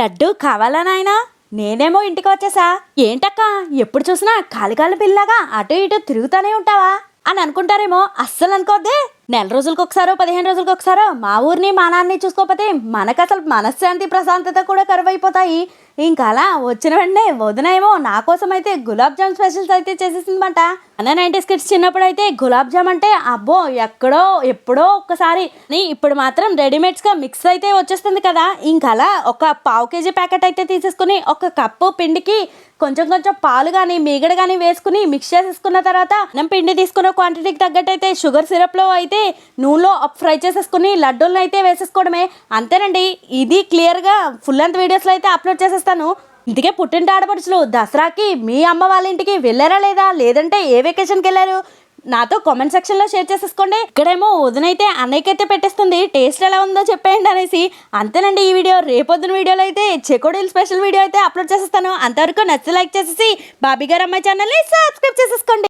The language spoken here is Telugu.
లడ్డు కావాలా నాయనా? నేనేమో ఇంటికి వచ్చేసా. ఏంటక్క? ఎప్పుడు చూసినా కాలికాల పిల్లగా అటు ఇటు తిరుగుతూనే ఉంటావా? అని అనుకుంటారేమో. అస్సలు అనుకోద్దే. నెల రోజులకు ఒకసారో పదిహేను రోజులకు ఒకసారో మా ఊరిని మా నాన్నని చూసుకోకపోతే మనకు అసలు మనశ్శాంతి ప్రశాంతత కూడా కరువైపోతాయి. ఇంకా అలా వచ్చిన వెంటనే వదినేమో నా కోసం అయితే గులాబ్ జామ్ స్పెషల్స్ అయితే చేసేసిందన్నమాట అన్న నైంటీ స్కిట్స్ చిన్నప్పుడు అయితే గులాబ్ జామ్ అంటే అబ్బో ఎక్కడో ఎప్పుడో ఒక్కసారి. ఇప్పుడు మాత్రం రెడీమేడ్స్గా మిక్స్ అయితే వచ్చేస్తుంది కదా. ఇంకా అలా ఒక పావు కేజీ ప్యాకెట్ అయితే తీసేసుకుని ఒక కప్పు పిండికి కొంచెం కొంచెం పాలు కానీ మీగడ కానీ వేసుకుని మిక్స్ చేసేసుకున్న తర్వాత మనం పిండి తీసుకున్న క్వాంటిటీకి తగ్గట్టు అయితే షుగర్ సిరప్లో అయితే నూనెలో ఫ్రై చేసేసుకుని లడ్డూలను అయితే వేసేసుకోవడమే. అంతేనండి ఇది క్లియర్గా ఫుల్ లెంత్ వీడియోస్లో అయితే అప్లోడ్ చేసేస్తాను. ఇందుకే పుట్టింటి ఆడపడుచులు దసరాకి మీ అమ్మ వాళ్ళ ఇంటికి వెళ్ళారా లేదా? లేదంటే ఏ వెకేషన్కి వెళ్ళారు నాతో కామెంట్ సెక్షన్లో షేర్ చేసేసుకోండి. ఇక్కడేమో వదినైతే అన్నయ్యకైతే పెట్టేస్తుంది. టేస్ట్ ఎలా ఉందో చెప్పేయండి అనేసి. అంతేనండి ఈ వీడియో. రేపొద్దున వీడియోలో అయితే చెకోడీలు స్పెషల్ వీడియో అయితే అప్లోడ్ చేసేస్తాను. అంతవరకు నచ్చి లైక్ చేసేసి బాబీ గారు అమ్మాయి ఛానల్ని సబ్స్క్రైబ్ చేసేసుకోండి.